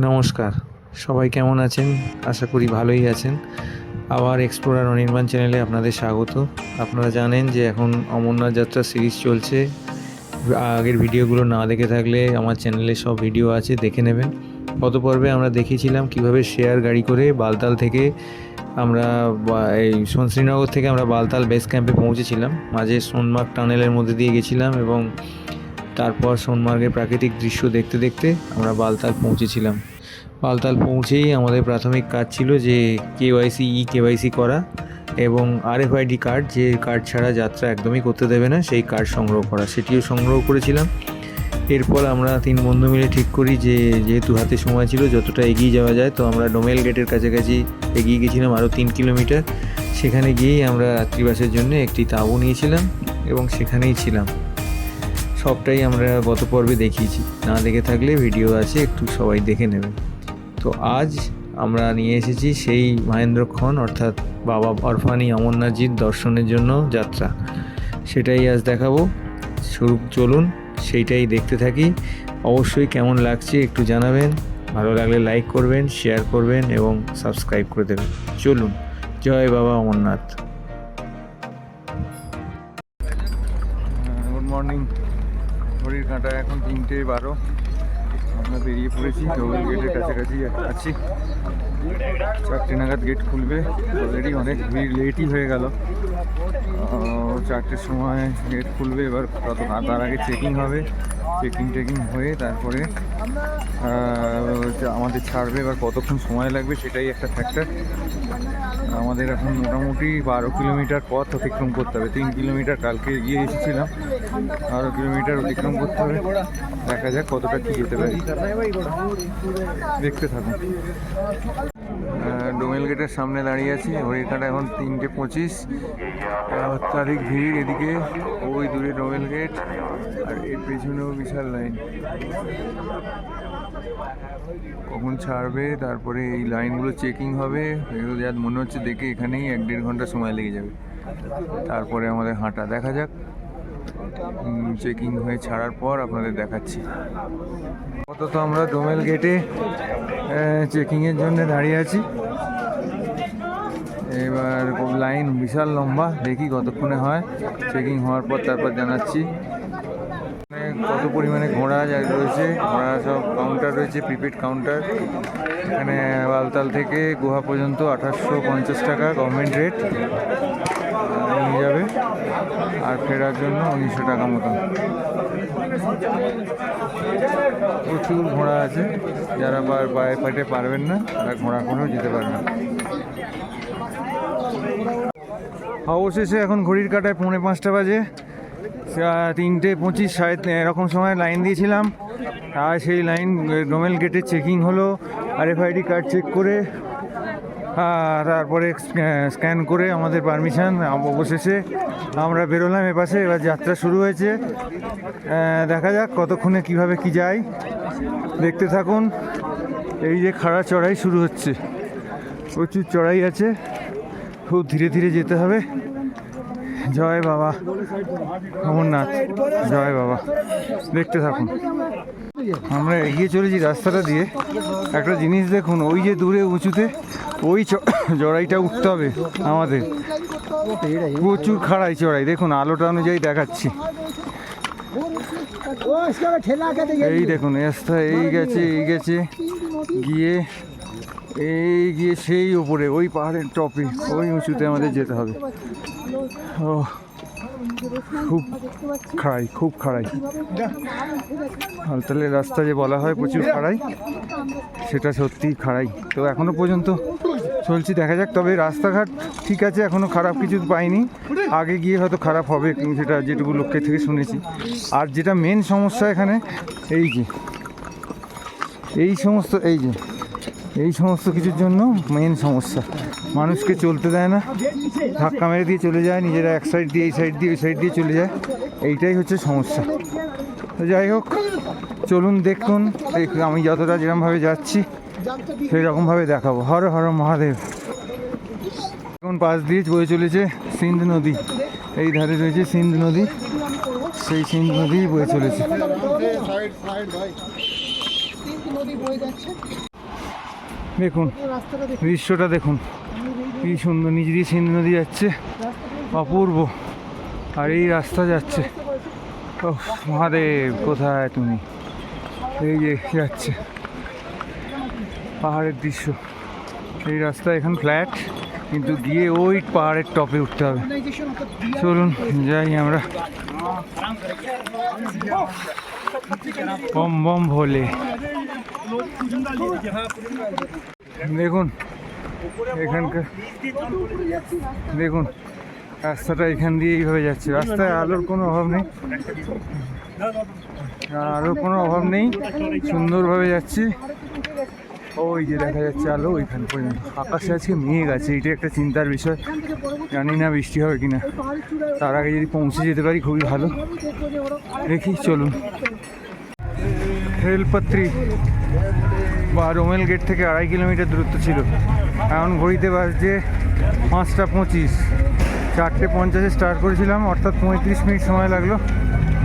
নমস্কার। সবাই কেমন আছেন? আশা করি ভালোই আছেন। আবার এক্সপ্লোরার অনির্বাণ চ্যানেলে আপনাদের স্বাগত। আপনারা জানেন যে এখন অমরনাথ যাত্রা সিরিজ চলছে। আগের ভিডিওগুলো না দেখে থাকলে আমার চ্যানেলে সব ভিডিও আছে, দেখে নেবেন। গত পর্বে আমরা দেখিয়েছিলাম কীভাবে শেয়ার গাড়ি করে বালতাল থেকে আমরা এই সোন- শ্রীনগর থেকে আমরা বালতাল বেস ক্যাম্পে পৌঁছেছিলাম। মাঝে সোনমার্গ টানেলের মধ্যে দিয়ে গেছিলাম এবং তারপর সোনমার্গের প্রাকৃতিক দৃশ্য দেখতে দেখতে আমরা বালতাল পৌঁছেছিলাম। বালতাল পৌঁছেই আমাদের প্রাথমিক কাজ ছিল যে কেওয়াইসি ই কেওয়াইসি করা এবং আরএফআইডি কার্ড, যে কার্ড ছাড়া যাত্রা একদমই করতে দেবে না, সেই কার্ড সংগ্রহ করা। সেটিও সংগ্রহ করেছিলাম। এরপর আমরা তিন বন্ধু মিলে ঠিক করি যে যেহেতু হাতে সময় ছিল, যতটা এগিয়ে যাওয়া যায়, তো আমরা ডোমেল গেটের কাছাকাছি এগিয়ে গেছিলাম আরও তিন কিলোমিটার। সেখানে গিয়েই আমরা রাত্রিবাসের জন্য একটি তাঁবু নিয়েছিলাম এবং সেখানেই ছিলাম। সবটাই আমরা গত পর্বে দেখিয়েছি। না দেখে থাকলে ভিডিও আছে, একটু সবাই দেখে নেবেন তো আজ আমরা নিয়ে এসেছি সেই মহেন্দ্রক্ষণ অর্থাৎ বাবা অরফানি অমরনাথজির দর্শনের জন্য যাত্রা। সেটাই আজ দেখাবো। শুরু চলুন সেইটাই দেখতে থাকি। অবশ্যই কেমন লাগছে একটু জানাবেন। ভালো লাগলে লাইক করবেন, শেয়ার করবেন এবং সাবস্ক্রাইব করে দেবেন। চলুন, জয় বাবা অমরনাথ। কাঁটা এখন তিনটে বারো। আমরা বেরিয়ে পড়েছি ডবল গেটের কাছাকাছি আছি। চারটে নাগাদ গেট খুলবে। অলরেডি অনেক ভিড় লেটই হয়ে গেল। চারটের সময় গেট খুলবে, এবার তত তার আগে চেকিং হবে। চেকিং টেকিং হয়ে তারপরে আমাদের ছাড়বে এবার কতক্ষণ সময় লাগবে সেটাই একটা ফ্যাক্টর আমাদের এখন মোটামুটি বারো কিলোমিটার পথ অতিক্রম করতে হবে। তিন কিলোমিটার কালকে গিয়ে এসেছিলাম, বারো কিলোমিটার অতিক্রম করতে হবে। দেখা যাক কতটা কি যেতে পারি। দেখতে থাকুন। ডোমেল গেটের সামনে দাঁড়িয়ে আছি। ঘড়ির কাঁটা এখন তিনটে পঁচিশ। তারিখ ভিড় এদিকে। ওই দূরে ডোমেল গেট আর এর পেছনেও বিশাল লাইন কখন ছাড়বে, তারপরে এই লাইনগুলো চেকিং হবে এগুলো মনে হচ্ছে দেখে এখানেই এক দেড় ঘণ্টা সময় লেগে যাবে। তারপরে আমাদের হাঁটা, দেখা যাক। চেকিং হয়ে ছাড়ার পর আপনাদের দেখাচ্ছি। আপাতত আমরা ডোমেল গেটে চেকিংয়ের জন্য দাঁড়িয়ে আছি। এবার লাইন বিশাল লম্বা, দেখি কতক্ষণে হয়। চেকিং হওয়ার পর তারপর জানাচ্ছি। কত পরিমাণে ঘোড়া যা রয়েছে, ঘোড়া সব কাউন্টার রয়েছে প্রিপেড কাউন্টার এখানে বালতাল থেকে গুহা পর্যন্ত আঠাশশো পঞ্চাশ টাকা গভর্নমেন্ট রেট নিয়ে যাবে, আর ফেরার জন্য উনিশশো টাকা মতন প্রচুর ঘোড়া আছে, যারা পায়ে ফাটে পারবেন না, তারা ঘোড়া করেও যেতে পারবেন। অবশেষে এখন ঘড়ির কাটায় পৌনে পাঁচটা বাজে। তিনটে পঁচিশ, সাড়ে এরকম সময় লাইন দিয়েছিলাম। আর সেই লাইন ডোমেল গেটে চেকিং হলো আর এফআইডি কার্ড চেক করে তারপরে স্ক্যান করে আমাদের পারমিশন অবশেষে আমরা বেরোলাম এপাশে, এবার যাত্রা শুরু হয়েছে। দেখা যাক কতক্ষণে কীভাবে কি যায়। দেখতে থাকুন, এই যে খাড়া চড়াই শুরু হচ্ছে। প্রচুর চড়াই আছে। খুব ধীরে ধীরে যেতে হবে। জয় বাবা। অমরনাথ জয় বাবা। দেখতে থাকুন। আমরা এগিয়ে চলেছি রাস্তাটা দিয়ে। একটা জিনিস দেখুন ওই যে দূরে উঁচুতে ওই চড়াইটা উঠতে হবে আমাদের। প্রচুর খাড়াই চড়াই। দেখুন আলোটা অনুযায়ী দেখাচ্ছি। এই দেখুন রাস্তা এই গেছে এই গেছে। গিয়ে এই গিয়ে সেই ওপরে ওই পাহাড়ের টপে ওই উঁচুতে আমাদের যেতে হবে। ও খুব খাড়াই খুব খাড়াই। হালতালের রাস্তা যে বলা হয় প্রচুর খাড়াই, সেটা সত্যি খাড়াই। তো এখনও পর্যন্ত চলছি, দেখা যাক, তবে রাস্তাঘাট ঠিক আছে, এখনও খারাপ কিছু পাইনি। আগে গিয়ে হয়তো খারাপ হবে, সেটা যেটুকু লোককে থেকে শুনেছি। আর যেটা মেন সমস্যা এখানে, এই যে, এই সমস্ত, এই যে এই সমস্ত কিছুর জন্য মেন সমস্যা। মানুষকে চলতে দেয় না। ধাক্কা মেরে দিয়ে চলে যায়, নিজেরা এক সাইড দিয়ে, এই সাইড দিয়ে, ওই সাইড দিয়ে চলে যায়। এইটাই হচ্ছে সমস্যা। তো যাই হোক, চলুন, দেখুন দেখ- আমি যতটা যেরকমভাবে যাচ্ছি সেই রকমভাবে দেখাবো। হর হর মহাদেব। এখন পাশ দিয়ে বয়ে চলেছে? সিন্ধ নদী। এই ধারে রয়েছে সিন্ধ নদী। সেই সিন্ধ নদী বয়ে চলেছে দেখুন দৃশ্যটা দেখুন। কি সুন্দর নিচ দিয়ে সিন্ধু নদী যাচ্ছে। অপূর্ব। আর এই রাস্তা যাচ্ছে। ও মহাদেব কোথায় তুমি? এই যে যাচ্ছে। পাহাড়ের দৃশ্য। এই রাস্তা এখন ফ্ল্যাট কিন্তু গিয়ে ওই পাহাড়ের টপে উঠতে হবে। চলুন যাই আমরা। বম বম ভোলে দেখুন, এখানকার দেখুন, রাস্তাটা এখান দিয়ে এইভাবে যাচ্ছে। রাস্তায় আলোর কোনো অভাব নেই। আলোর কোনো অভাব নেই। সুন্দরভাবে যাচ্ছে। ওই যে দেখা যাচ্ছে আলো ওইখান পর্যন্ত। আকাশে আজকে মেঘ আছে এটা একটা চিন্তার বিষয়। জানি না বৃষ্টি হবে পাহাড়ের চূড়ায় তার আগে যদি পৌঁছে যেতে পারি, খুবই ভালো। দেখি, চলুন। রেলপাত্রি বা রোমেল গেট থেকে আড়াই কিলোমিটার দূরত্ব ছিল। এখন ঘড়িতে বাজছে পাঁচটা পঁচিশ। চারটে পঞ্চাশে স্টার্ট করেছিলাম, অর্থাৎ পঁয়ত্রিশ মিনিট সময় লাগল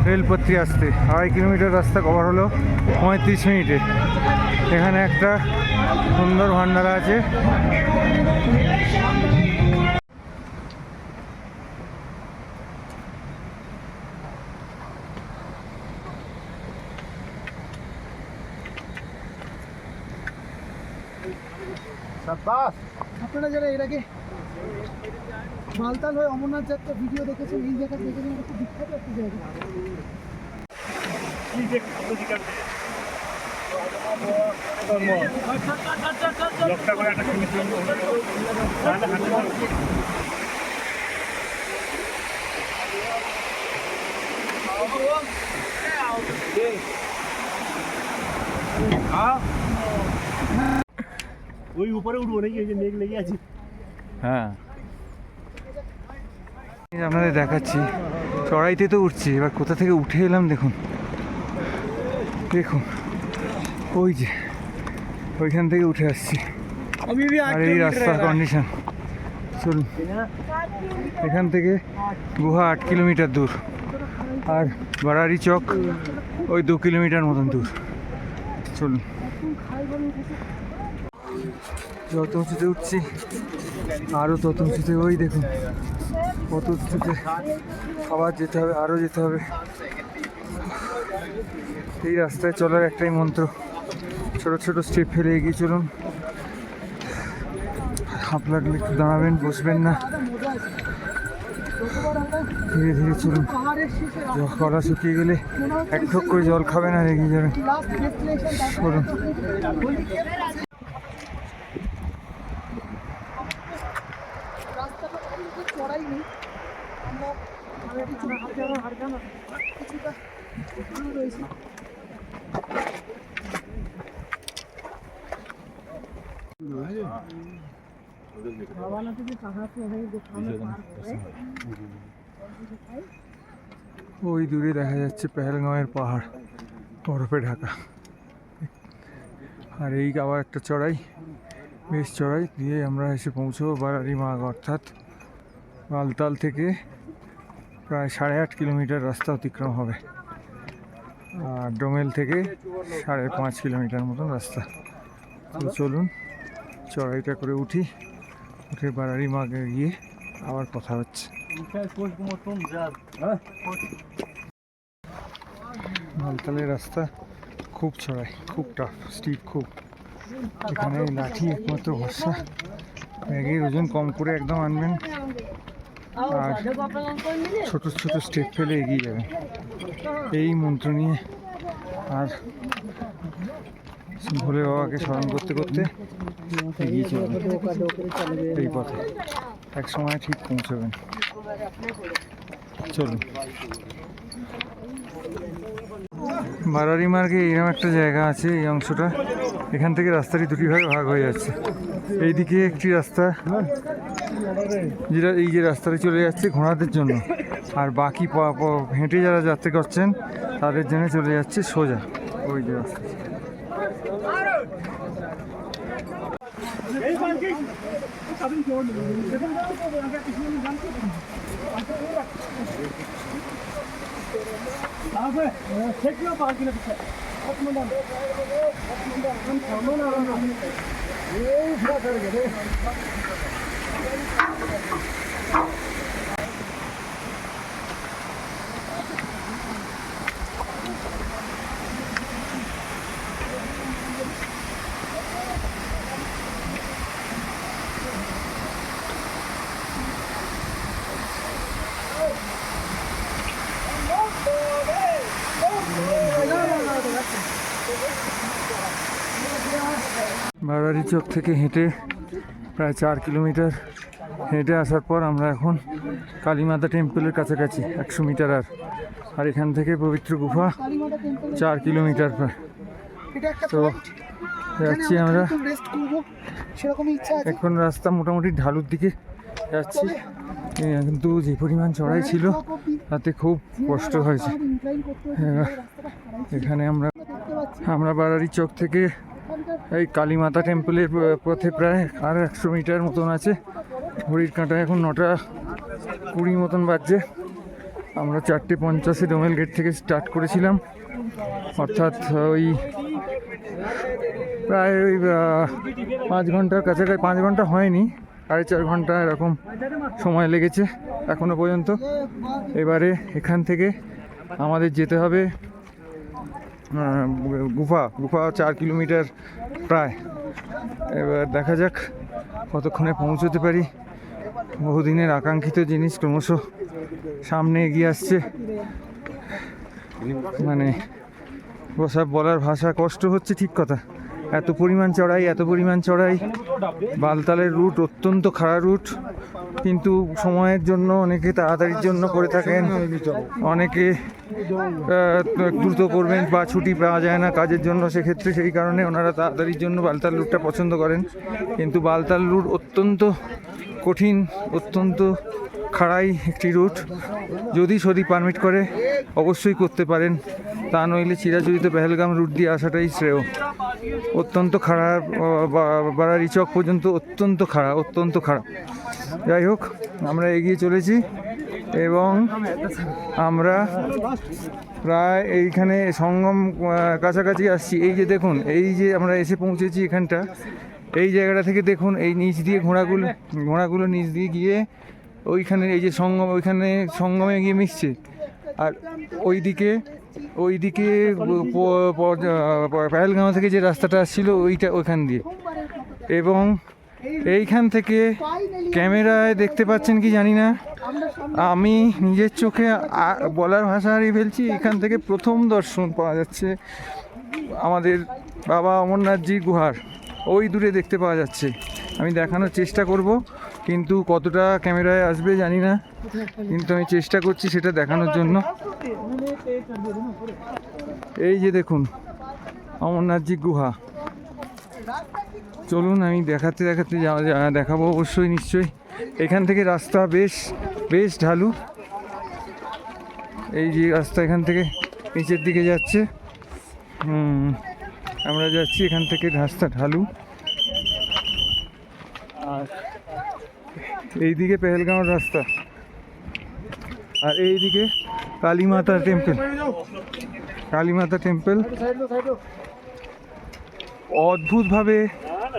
রেলপথটি আসতে। আড়াই কিলোমিটার রাস্তা কভার হলো পঁয়ত্রিশ মিনিটে। এখানে একটা সুন্দর ভান্ডারা আছে। আপনারা যারা এর আগে মালতাল হয়ে অমরনাথ যাত্রা ভিডিও দেখেছেন এই জায়গা দেখেছেন খুব বিখ্যাত একটা জায়গা। ওই উপরে উঠবো নাকি? ওই যে মেঘ লেগে আছে। হ্যাঁ। আপনাদের দেখাচ্ছি। চড়াইতে তো উঠছি এবার কোথা থেকে উঠে এলাম দেখুন। দেখুন ওই যে ওইখান থেকে উঠে আসছি। আর এই রাস্তার কন্ডিশন চলুন এখান থেকে গুহা আট কিলোমিটার দূর। আর বারারি চক ওই দু কিলোমিটার মতন দূর। চলুন। যত উঁচুতে উঠছি আরও তত উঁচুতে, ওই দেখুন, কত উঁচুতে আবার যেতে হবে আরও যেতে হবে। এই রাস্তায় চলার একটাই মন্ত্র, ছোট ছোট স্টেপ ফেলে এগিয়ে চলুন। লাগলে একটু দাঁড়াবেন, বসবেন না। ধীরে ধীরে চলুন। গলা শুকিয়ে গেলে এক ঠোক করে জল খাবেন আর এগিয়ে যাবেন। চলুন করে ওই দূরে দেখা যাচ্ছে পেহেলগাঁওয়ের পাহাড়, বরফে ঢাকা। আর এই আবার একটা চড়াই বেশ চড়াই, দিয়ে আমরা এসে পৌঁছবো বারারি মাগ অর্থাৎ মালতাল থেকে প্রায় সাড়ে আট কিলোমিটার রাস্তা অতিক্রম হবে। আর ডোমেল থেকে সাড়ে পাঁচ কিলোমিটার মতন রাস্তা। তো চলুন, চড়াইটা করে উঠি। উঠে বারারি মাগে গিয়ে আবার কথা হচ্ছে। মালতালের রাস্তা খুব চড়াই, খুব টাফ স্টিপ খুব। এখানে লাঠি একমাত্র ভরসা। ব্যাগের ওজন কম করে একদম আনবেন। আর ছোট ছোট স্টেপ ফেলে এগিয়ে যাবে। এই মন্ত্র নিয়ে আর ভোলে বাবাকে স্মরণ করতে করতে এগিয়ে চলবেন এই পথে এক সময় ঠিক পৌঁছবেন। চলুন। বারারি মার্গে এরকম একটা জায়গা আছে এই অংশটা। এখান থেকে রাস্তাটি দুটি ভাগে ভাগ হয়ে যাচ্ছে। এইদিকে একটি রাস্তা যেটা এই যে রাস্তাটা চলে যাচ্ছে ঘোড়াদের জন্য। আর বাকি হেঁটে যারা যাত্রী করছেন, তাদের জন্য চলে যাচ্ছে সোজা। ওই যে রাস্তা। বারবারি চক থেকে হেঁটে প্রায় চার কিলোমিটার। হেঁটে আসার পর আমরা এখন কালীমাতা টেম্পলের কাছাকাছি একশো মিটার আর। আর এখান থেকে পবিত্র গুফা চার কিলোমিটার একটা তো যাচ্ছি আমরা এখন রাস্তা মোটামুটি ঢালুর দিকে যাচ্ছি। কিন্তু যে পরিমাণ চড়াই ছিল তাতে খুব কষ্ট হয়েছে। হ্যাঁ, এখানে আমরা আমরা বারারি চক থেকে এই কালীমাতা টেম্পলের পথে প্রায় আর একশো মিটার মতন আছে। ঘড়ির কাঁটা এখন নটা কুড়ি মতন বাজছে। আমরা চারটে পঞ্চাশে ডোমেল গেট থেকে স্টার্ট করেছিলাম। অর্থাৎ ওই প্রায় ওই পাঁচ ঘণ্টার কাছাকাছি, পাঁচ ঘণ্টা হয়নি, সাড়ে চার ঘণ্টা এরকম সময় লেগেছে এখনও পর্যন্ত। এবারে এখান থেকে আমাদের যেতে হবে গুফা গুফা চার কিলোমিটার প্রায়। এবার দেখা যাক কতক্ষণে পৌঁছতে পারি। বহুদিনের আকাঙ্ক্ষিত জিনিস ক্রমশ সামনে এগিয়ে আসছে। মানে ওসব বলার ভাষা কষ্ট হচ্ছে ঠিক কথা। এত পরিমাণ চড়াই, এত পরিমাণ চড়াই, বালতালের রুট অত্যন্ত খারাপ রুট। কিন্তু সময়ের জন্য, অনেকে তাড়াতাড়ির জন্য করে থাকেন, অনেকে দ্রুত করবেন বা ছুটি পাওয়া যায় না কাজের জন্য, সেক্ষেত্রে সেই কারণে ওনারা তাড়াতাড়ির জন্য বালতাল রুটটা পছন্দ করেন। কিন্তু বালতাল রুট অত্যন্ত কঠিন, অত্যন্ত খাড়াই একটি রুট। যদি শরীর পারমিট করে, অবশ্যই করতে পারেন। তা নইলে চিরাচরিত পেহেলগাম রুট দিয়ে আসাটাই শ্রেয়। অত্যন্ত খারাপ বাড়ারি চক পর্যন্ত অত্যন্ত খারাপ অত্যন্ত খারাপ যাই হোক, আমরা এগিয়ে চলেছি এবং আমরা প্রায় এইখানে সঙ্গম কাছাকাছি আসছি। এই যে দেখুন, এই যে আমরা এসে পৌঁছেছি এখানটা এই জায়গাটা থেকে দেখুন, এই নিচ দিয়ে ঘোড়াগুলো ঘোড়াগুলো নিচ দিয়ে গিয়ে ওইখানে এই যে সঙ্গম, ওইখানে সঙ্গমে গিয়ে মিশছে। আর ওইদিকে ওইদিকে প- প- প- পেহেলগাঁও থেকে যে রাস্তাটা আসছিল, ওইটা ওইখান দিয়ে। এবং এইখান থেকে ক্যামেরায় দেখতে পাচ্ছেন কি জানি না, আমি নিজের চোখে বলার ভাষা হারিয়ে ফেলছি। এখান থেকে প্রথম দর্শন পাওয়া যাচ্ছে আমাদের বাবা অমরনাথজির গুহার। ওই দূরে দেখতে পাওয়া যাচ্ছে। আমি দেখানোর চেষ্টা করব কিন্তু কতটা ক্যামেরায় আসবে জানি না। কিন্তু আমি চেষ্টা করছি সেটা দেখানোর জন্য। এই যে দেখুন অমরনাথজি গুহা। চলুন আমি দেখাতে দেখাতে দেখাবো অবশ্যই নিশ্চয়ই। এখান থেকে রাস্তা বেশ বেশ ঢালু। এই যে রাস্তা এখান থেকে নিচের দিকে যাচ্ছে। হুম, আমরা যাচ্ছি এখান থেকে রাস্তা ঢালু। আর এইদিকে পেহেলগাঁওর রাস্তা। আর এইদিকে কালীমাতা টেম্পল। কালীমাতা টেম্পল। অদ্ভুতভাবে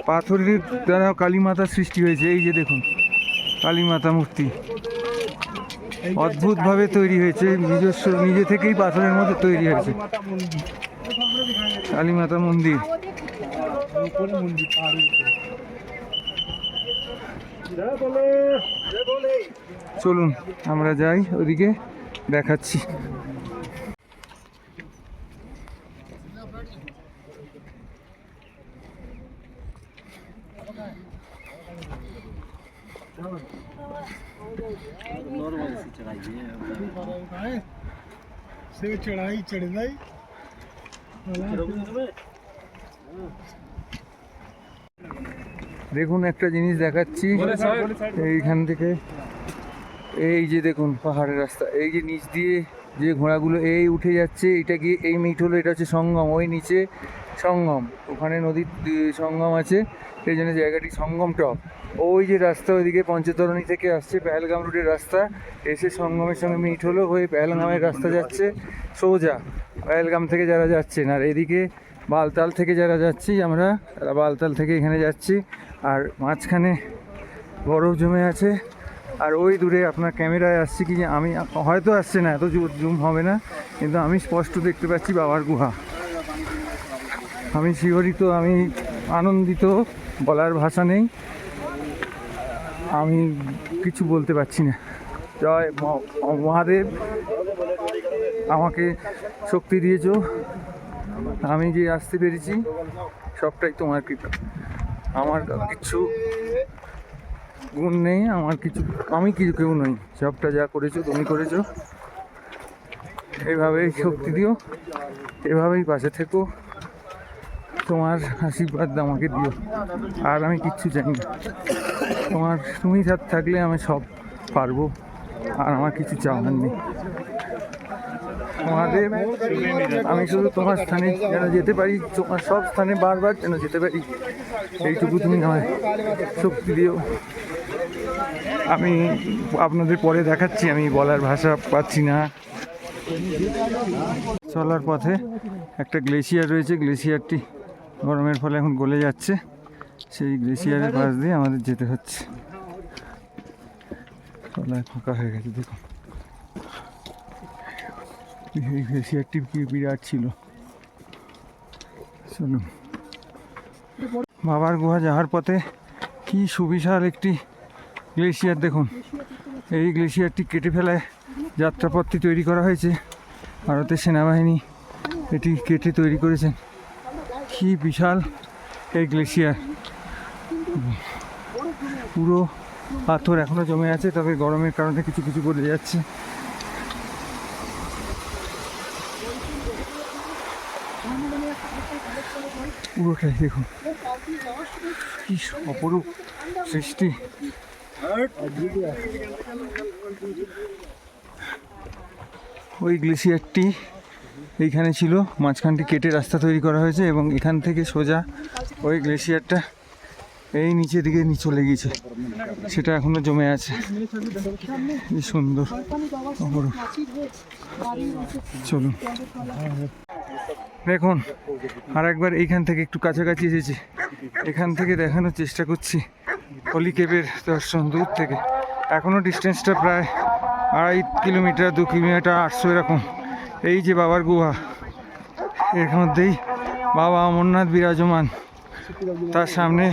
পাথরের দ্বারা কালীমাতার সৃষ্টি হয়েছে। এই যে দেখুন, কালীমাতা মূর্তি। অদ্ভুতভাবে তৈরি হয়েছে। নিজস্ব, নিজে থেকেই পাথরের মধ্যে তৈরি হয়েছে। কালীমাতা মন্দির চলুন আমরা যাই ওদিকে দেখাচ্ছি से चढ़ाई चढ़ाई দেখুন একটা জিনিস দেখাচ্ছি। এইখান থেকে। এই যে দেখুন পাহাড়ের রাস্তা। এই যে নিচ দিয়ে যে ঘোড়াগুলো এই উঠে যাচ্ছে, এটা গিয়ে এই মিট হলো, এটা হচ্ছে সঙ্গম, ওই নিচে সঙ্গম, ওখানে নদীর সঙ্গম আছে, সেই জন্য জায়গাটি সঙ্গম টপ। ওই যে রাস্তা ওইদিকে পঞ্চতরণী থেকে আসছে, পেহেলগাম রুটের রাস্তা, এসে সঙ্গমের সঙ্গে মিট হলো, হয়ে পেহেলগামের রাস্তা যাচ্ছে, সোজা। পেহেলগাম থেকে যারা যাচ্ছেন, আর এদিকে বালতাল থেকে যারা যাচ্ছি, আমরা বালতাল থেকে এখানে যাচ্ছি, আর মাঝখানে বরফ জমে আছে। আর ওই দূরে আপনার ক্যামেরায় আসছে কি আমি, হয়তো আসছে না, এত জুম হবে না, কিন্তু আমি স্পষ্ট দেখতে পাচ্ছি বাবার গুহা। আমি শিহরিত, আমি আনন্দিত, বলার ভাষা নেই। আমি কিছু বলতে পারছি না। জয় মহাদেব, আমাকে শক্তি দিয়েছ। আমি যে আসতে পেরেছি, সবটাই তোমার কৃপা। আমার কিচ্ছু গুণ নেই, আমার কিছু, আমি কিছু কেউ নই। সবটা যা করেছ, তুমি করেছ। এইভাবেই শক্তি দিও, এভাবেই পাশে থেকো। তোমার আশীর্বাদ আমাকে দিও, আর আমি কিচ্ছু চাই না। তোমার তুমি সাথে থাকলে আমি সব পারব, আর আমার কিছু চাওয়ার নেই। তোমাদের আমি শুধু তোমার স্থানে যেন যেতে পারি, তোমার সব স্থানে বারবার যেন যেতে পারি। এইটুকু তুমি আমায় শক্তি দিও। আমি আপনাদের পরে দেখাচ্ছি, আমি বলার ভাষা পাচ্ছি না। চলার পথে একটা গ্লেশিয়ার রয়েছে, গ্লেশিয়ারটি গরমের ফলে এখন গলে যাচ্ছে। সেই গ্লেশিয়ারের পাশ দিয়ে আমাদের যেতে হচ্ছে। তলায় ফাঁকা হয়ে গেছে, দেখুন। এই গ্লেশিয়ারটি কি বিরাট ছিল। চলুন। বাবার গুহা যাওয়ার পথে কি সুবিশাল একটি গ্লেশিয়ার দেখুন। এই গ্লেশিয়ারটি কেটে ফেলায় যাত্রাপথটি তৈরি করা হয়েছে। ভারতের সেনাবাহিনী এটি কেটে তৈরি করেছেন। কি বিশাল এই গ্লেশিয়ার। পুরো পাথর এখনও জমে আছে, তবে গরমের কারণে কিছু কিছু গলে যাচ্ছে। পুরোটাই দেখুন। কি অপরূপ সৃষ্টি। ওই গ্লেসিয়ারটি এইখানে ছিল, মাঝখানটি কেটে রাস্তা তৈরি করা হয়েছে এবং এখান থেকে সোজা ওই গ্লেসিয়ারটা এই নিচের দিকে চলে গিয়েছে। সেটা এখনও জমে আছে। কি সুন্দর। চলুন। দেখুন আর একবার এইখান থেকে একটু কাছাকাছি এসেছি। এখান থেকে দেখানোর চেষ্টা করছি হলি কেবের দর্শন দূর থেকে। এখনও ডিস্টেন্সটা প্রায় আড়াই কিলোমিটার, দু কিলোমিটার, আটশো এরকম। এই যে বাবার গুহা, এর মধ্যেই বাবা অমরনাথ বিরাজমান। তার সামনে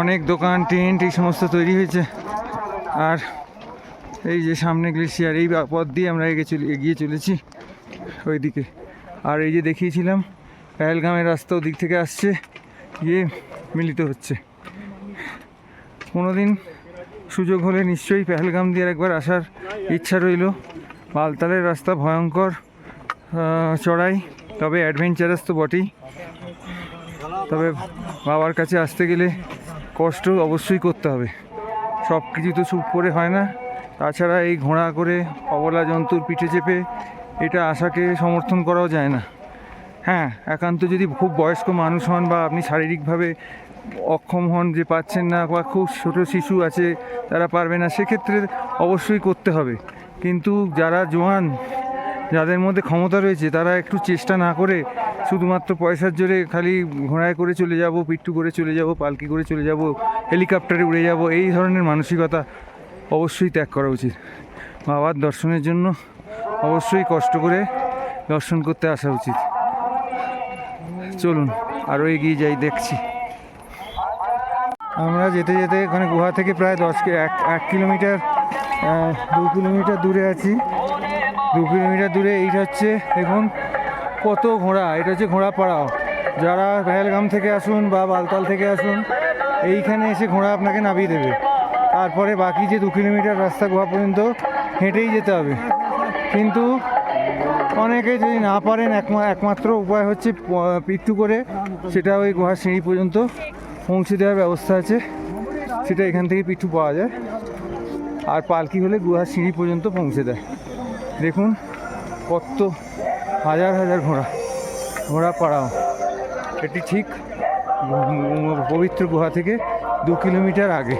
অনেক দোকান, টেন্ট, এই সমস্ত তৈরি হয়েছে। আর এই যে সামনে গ্লেশিয়ার এই পথ দিয়ে আমরা এগিয়ে চলে এগিয়ে চলেছি ওইদিকে। আর এই যে দেখিয়েছিলাম, পেহেলগামের রাস্তা ওদিক থেকে আসছে, গিয়ে মিলিত হচ্ছে। কোনো দিন সুযোগ হলে নিশ্চয়ই পেহেলগাম দিয়ে একবার আসার ইচ্ছা রইল। বালতালের রাস্তা ভয়ঙ্কর চড়াই, তবে অ্যাডভেঞ্চারাস তো বটেই। তবে বাবার কাছে আসতে গেলে কষ্ট অবশ্যই করতে হবে। সব কিছু তো চুপ করে হয় না। তাছাড়া এই ঘোড়া করে অবলা জন্তুর পিঠে চেপে এটা আশাকে সমর্থন করাও যায় না। হ্যাঁ একান্ত যদি খুব বয়স্ক মানুষ হন বা আপনি শারীরিকভাবে অক্ষম হন, যে পাচ্ছেন না বা খুব ছোটো শিশু আছে, তারা পারবে না, সেক্ষেত্রে অবশ্যই করতে হবে। কিন্তু যারা জোয়ান, যাদের মধ্যে ক্ষমতা রয়েছে, তারা একটু চেষ্টা না করে শুধুমাত্র পয়সার জোরে খালি ঘোড়ায় করে চলে যাব পিট্টু করে চলে যাব, পালকি করে চলে যাব, হেলিকপ্টারে উড়ে যাব, এই ধরনের মানসিকতা অবশ্যই ত্যাগ করা উচিত। বাবার দর্শনের জন্য অবশ্যই কষ্ট করে দর্শন করতে আসা উচিত। চলুন আরও এগিয়ে যাই, দেখছি। আমরা যেতে যেতে এখানে গুহা থেকে প্রায় দশ এক এক কিলোমিটার দু কিলোমিটার দূরে আছি। দু কিলোমিটার দূরে এইটা হচ্ছে, দেখুন, কত ঘোড়া। এটা হচ্ছে ঘোড়া পাড়াও যারা পেহেলগাম থেকে আসুন বা বালতাল থেকে আসুন, এইখানে এসে ঘোড়া আপনাকে নামিয়ে দেবে। তারপরে বাকি যে দু কিলোমিটার রাস্তা গুহা পর্যন্ত হেঁটেই যেতে হবে। কিন্তু অনেকে যদি না পারেন, একমা- একমাত্র উপায় হচ্ছে, প- পিট্টু করে সেটা ওই গুহার সিঁড়ি পর্যন্ত পৌঁছে দেওয়ার ব্যবস্থা আছে। সেটা এখান থেকে পিঠু পাওয়া যায়। আর পালকি হলে গুহার সিঁড়ি পর্যন্ত পৌঁছে দেয়। দেখুন কত হাজার হাজার ঘোড়া ঘোড়া পাড়াও। এটি ঠিক পবিত্র গুহা থেকে দু কিলোমিটার আগে।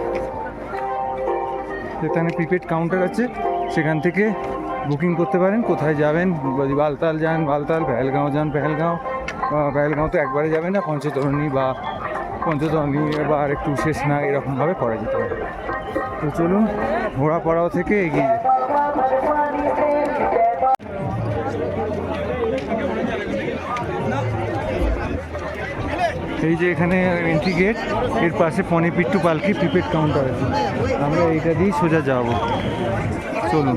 সেখানে প্রিপেড কাউন্টার আছে, সেখান থেকে বুকিং করতে পারেন, কোথায় যাবেন, যদি বালতাল যান, বালতাল, পেহেলগাঁও যান, পেহেলগাঁও পেহেলগাঁও তো একবারে যাবেন না, পঞ্চতরণী বা পঞ্চতরণী বা আর একটু শেষ না, এরকমভাবে করা যেতে পারে। তো চলুন, ঘোড়াপাড়াও থেকে এগিয়ে এই যে এখানে এন্ট্রি গেটের পাশে পনিপিট্টু পালকি প্রিপেড কাউন্টার আছে। আমরা এইটা দিয়েই সোজা যাব। চলুন।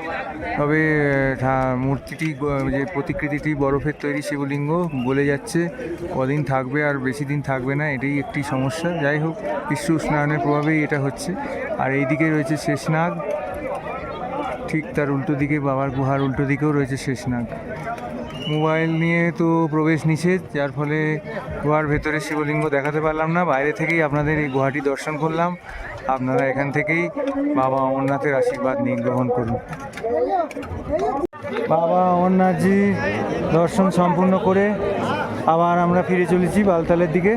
তবে মূর্তিটি যে প্রতিকৃতিটি বরফের তৈরি শিবলিঙ্গ গলে যাচ্ছে। কদিন থাকবে আর বেশি দিন থাকবে না, এটাই একটি সমস্যা। যাই হোক বিশ্ব উষ্ণায়নের প্রভাবেই এটা হচ্ছে। আর এইদিকে রয়েছে শেষনাগ। ঠিক তার উল্টো দিকে, বাবার গুহার উল্টো দিকেও রয়েছে শেষনাগ। মোবাইল নিয়ে তো প্রবেশ নিষেধ, যার ফলে গুহার ভেতরে শিবলিঙ্গ দেখাতে পারলাম না। বাইরে থেকেই আপনাদের এই গুহাটি দর্শন করলাম। আপনারা এখান থেকেই বাবা অমরনাথের আশীর্বাদ নিয়ে গ্রহণ করুন। বাবা অমরনাথজি দর্শন সম্পূর্ণ করে আবার আমরা ফিরে চলেছি বালতালের দিকে।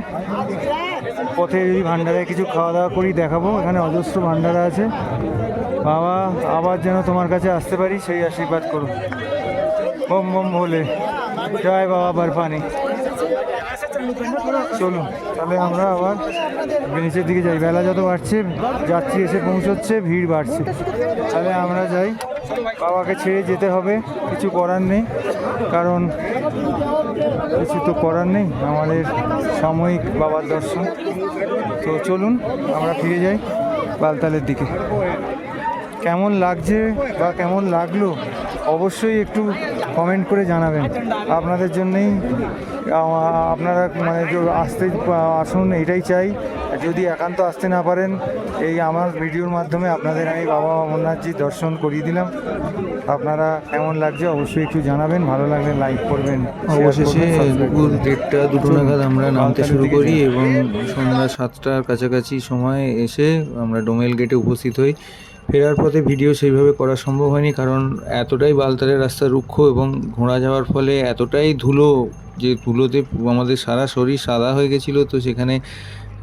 পথে যদি ভান্ডারায় কিছু খাওয়া দাওয়া করি দেখাবো, এখানে অজস্র ভান্ডারা আছে। বাবা, আবার যেন তোমার কাছে আসতে পারি, সেই আশীর্বাদ করুন। বম বম ভোলে জয় বাবা বরফানি। চলুন, তাহলে আমরা আবার নিচের দিকে যাই। বেলা যত বাড়ছে, যাত্রী এসে পৌঁছচ্ছে, ভিড় বাড়ছে। তাহলে আমরা যাই। বাবাকে ছেড়ে যেতে হবে, কিছু করার নেই, কারণ কিছু তো করার নেই, আমাদের সাময়িক বাবার দর্শন। তো চলুন, আমরা ফিরে যাই বালতালের দিকে। কেমন লাগছে বা কেমন লাগল, অবশ্যই একটু কমেন্ট করে জানাবেন। আপনাদের জন্যই আপনারা মানে আসতে আসুন এটাই চাই। যদি একান্ত আসতে না পারেন এই আমার ভিডিওর মাধ্যমে আপনাদের আমি বাবা অমরনাথজি দর্শন করিয়ে দিলাম। আপনারা কেমন লাগছে অবশ্যই একটু জানাবেন ভালো লাগলে লাইক করবেন অবশেষে দুপুর দেড়টা দুটো নাগাদ আমরা নামতে শুরু করি এবং সন্ধ্যা সাতটার কাছাকাছি সময় এসে আমরা ডোমেল গেটে উপস্থিত হই। ফেরার পথে ভিডিও সেইভাবে করা সম্ভব হয়নি কারণ এতটাই বালতালের রাস্তা রুক্ষ এবং ঘোড়া যাওয়ার ফলে এতটাই ধুলো যে ধুলোতে আমাদের সারা শরীর সাদা হয়ে গেছিল, তো সেখানে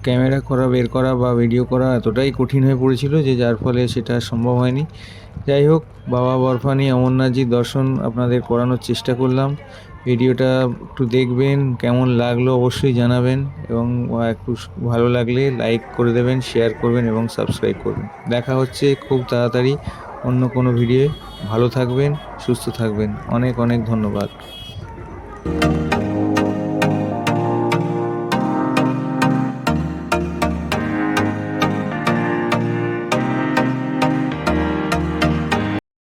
ক্যামেরা করা, বের করা বা ভিডিও করা এতটাই কঠিন হয়ে পড়েছিল যে যার ফলে সেটা সম্ভব হয়নি। যাই হোক, বাবা বরফানি অমরনাথজির দর্শন আপনাদের করানোর চেষ্টা করলাম। ভিডিওটা একটু দেখবেন, কেমন লাগল অবশ্যই জানাবেন এবং একটু ভালো লাগলে লাইক করে দেবেন, শেয়ার করবেন এবং সাবস্ক্রাইব করবেন। দেখা হচ্ছে খুব তাড়াতাড়ি অন্য কোনো ভিডিও ভালো থাকবেন, সুস্থ থাকবেন। অনেক অনেক ধন্যবাদ।